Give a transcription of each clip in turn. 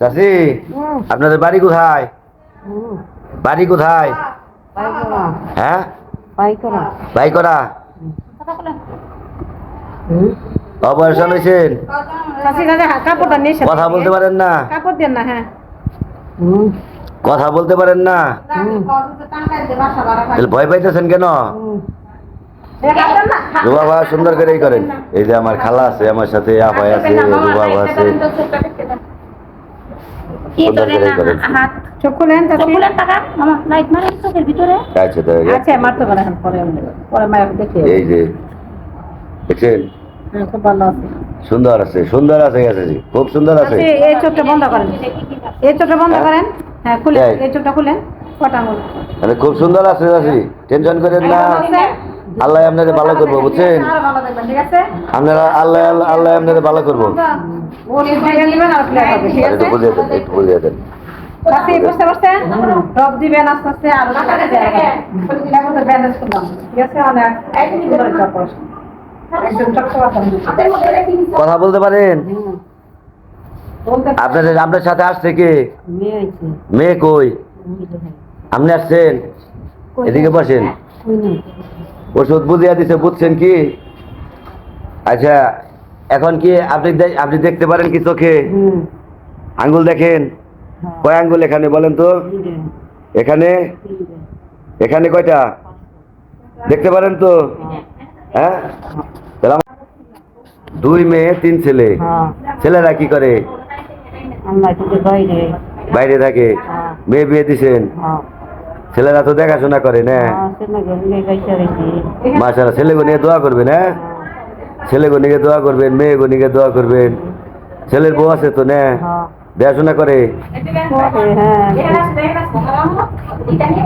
চাষি আপনাদের বাড়ি কোথায়? বাড়ি কোথায়? হ্যাঁ? ভাই করা অপারেশন হয়েছেন কথা বলতে পারেন না। হ্যাঁ। কথা বলতে পারেন না। ভয় পাইতেছেন কেন? রুবাবা সুন্দর করেই করেন। এই যে আমার খালা আছে আমার সাথে আপাই আছে রুবাবা আছে। এই যে। দেখছেন? হ্যাঁ, খুব সুন্দর আছে সুন্দর আছে গেছে খুব সুন্দর আছে। এই চোখটা বন্ধ করেন। এই চোখটা বন্ধ হ্যাঁ? করেন। হ্যাঁ খুলেন এই। চোখটা খুলেন কটা মানে খুব সুন্দর আছে টেনশন করেন না। আল্লাহ আপনাদের ভালো করব বুঝছেন? আরও ভালো দেখবেন ঠিক আছে? আপনারা আল্লাহ আল্লাহ আল্লাহ আপনাদের ভালো করব। একটু বুঝিয়ে দেন একটু বুঝিয়ে দেন। বুঝতে পারছেন? দিবেন আস্তে আস্তে আর ব্যান্ডেজ করলাম। ঠিক আছে একদম চকচকা কথা বলতে পারেন? আপনাদের আপনার সাথে আসছে কে? মেয়ে মেয়ে কই? আপনি আসছেন? এদিকে বসেন। ওষুধ বুঝিয়ে দিছে বুঝছেন কি? আচ্ছা এখন কি আপনি আপনি দেখতে পারেন কি চোখে? আঙ্গুল দেখেন? কয় আঙ্গুল এখানে বলেন তো? এখানে? এখানে কয়টা? দেখতে পারেন তো? হ্যাঁ? দুই মেয়ে তিন ছেলে। ছেলেরা কি করে? বাইরে। থাকে। মেয়ে বিয়ে দিছেন? ছেলেরা তো দেখাশোনা করে না। মাসারা ছেলেগো নিয়ে দোয়া করবেন হ্যাঁ? ছেলেগো নিয়ে দোয়া করবেন মেয়েগো নিয়ে দোয়া করবেন। ছেলের বউ আছে তো না। দেখাশোনা করে।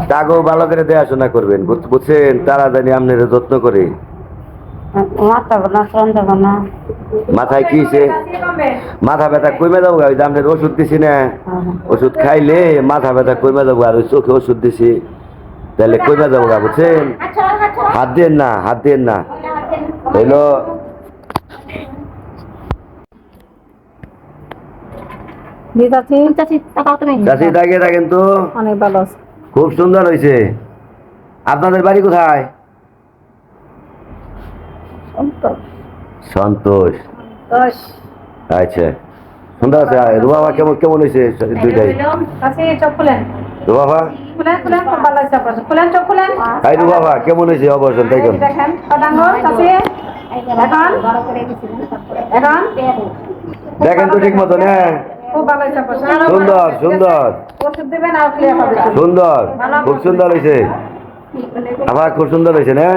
তাকেও ভালো করে দেখাশোনা করবেন বুঝ- বুঝছেন? তারা জানি আপনার যত্ন করে। মাথায় কি সে? মাথা ব্যথা কমে যাব ওই যে আপনার ওষুধ দিছি না। ওষুধ খাইলে মাথা ব্যথা কমে যাব আর ওই চোখে ওষুধ দিছি। তাহলে কমে যাব গা বুঝছেন? হাত দেন না হাত দেন না। হইল খুব সুন্দর হয়েছে আপনাদের বাড়ি কোথায়? সন্তোষ। আচ্ছা। সুন্দর আছে রুবাবা কেমন কেমন হয়েছে দুইটাই? রুবাবা হাই রুবাবা কেমন হয়েছে অপারেশন তাই কেমন দেখেন। তো ঠিক মতো না খুব ভালো আছে আপনার সুন্দর সুন্দর। সুন্দর খুব সুন্দর হয়েছে। আমার খুব সুন্দর হয়েছে না?